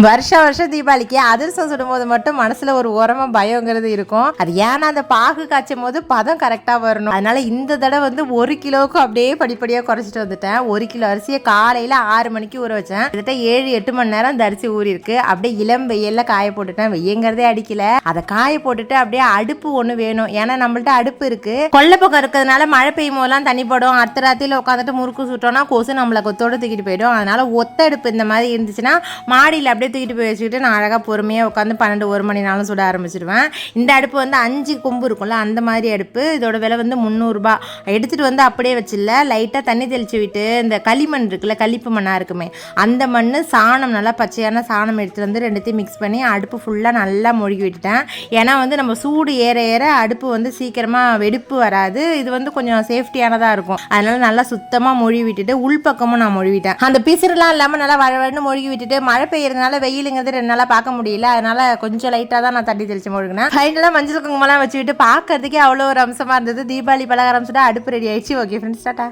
வருஷ வருஷம் தீபாவளிக்கு அதிரசம் சுடும்போது மட்டும் மனசுல ஒரு உரமா பயங்கிறது இருக்கும். அது ஏன்னா அந்த பாகு காய்ச்சும் போது பதம் கரெக்டா வரணும். அதனால இந்த தடவை வந்து ஒரு கிலோவுக்கு அப்படியே படிப்படியா குறைச்சிட்டு வந்துட்டேன். ஒரு கிலோ அரிசியை காலையில ஆறு மணிக்கு ஊற வச்சேன். கிட்டத்தட்ட ஏழு எட்டு மணி நேரம் தரிசி அரிசி ஊறி இருக்கு அப்படியே இளம் வெயில்ல காய போட்டுட்டேன். வெய்யங்கிறதே அடிக்கல. அதை காய போட்டுட்டு அப்படியே அடுப்பு ஒண்ணு வேணும். ஏன்னா நம்மள்ட்ட அடுப்பு இருக்கு. கொள்ளப்பக்கம் இருக்கிறதுனால மழை பெய்யும் போதெல்லாம் தண்ணி படும். அடுத்த ராத்திரியில உட்காந்துட்டு முறுக்கு சுட்டோம்னா கொசு நம்மளை கொத்தோட தூக்கிட்டு போயிடும். அதனால ஒத்த அடுப்பு இந்த மாதிரி இருந்துச்சுன்னா மாடியில் அப்படியே தூக்கிட்டு போய் வச்சுக்கிட்டு நான் அழகாக பொறுமையாக உட்காந்து பன்னெண்டு ஒரு மணி நாளும் சுட ஆரம்பிச்சிடுவேன் இந்த அடுப்பு வந்து அஞ்சு கொம்பு இருக்கும்ல அந்த மாதிரி அடுப்பு. இதோட விலை வந்து முந்நூறுரூபா எடுத்துகிட்டு வந்து அப்படியே வச்சிடல. லைட்டாக தண்ணி தெளித்து விட்டு இந்த களிமண் இருக்குல்ல களிப்பு மண்ணாக இருக்குமே அந்த மண் சாணம் நல்லா பச்சையான சாணம் எடுத்துகிட்டு வந்து ரெண்டுத்தையும் மிக்ஸ் பண்ணி அடுப்பு ஃபுல்லாக நல்லா மொழுகி விட்டுட்டேன். ஏன்னா வந்து நம்ம சூடு ஏற ஏற அடுப்பு வந்து சீக்கிரமாக வெடிப்பு வராது. இது வந்து கொஞ்சம் சேஃப்டியானதாக இருக்கும். அதனால் நல்லா சுத்தமாக மொழி விட்டுட்டு உள்பக்கமும் நான் மொழி விட்டேன் அந்த பிசுறுலாம் இல்லாமல் நல்லா வழவழன்னு மொழிகி விட்டுட்டு மழை பெய்யறதுனால வெயிலுங்கிறது ரெண்டு நாளாக பார்க்க முடியல. அதனால கொஞ்சம் லைட்டாக தான் நான் தண்ணி தெளிச்சு மொழுகினேன். ஃபைனலாக மஞ்சள் குங்குமம்லாம் வச்சு விட்டு பார்க்கறதுக்கே அவ்வளோ ஒரு அம்சமாக இருந்தது. தீபாவளி பலகாரம் சுட அடுப்பு ரெடி ஆயிடுச்சு. Okay friends tata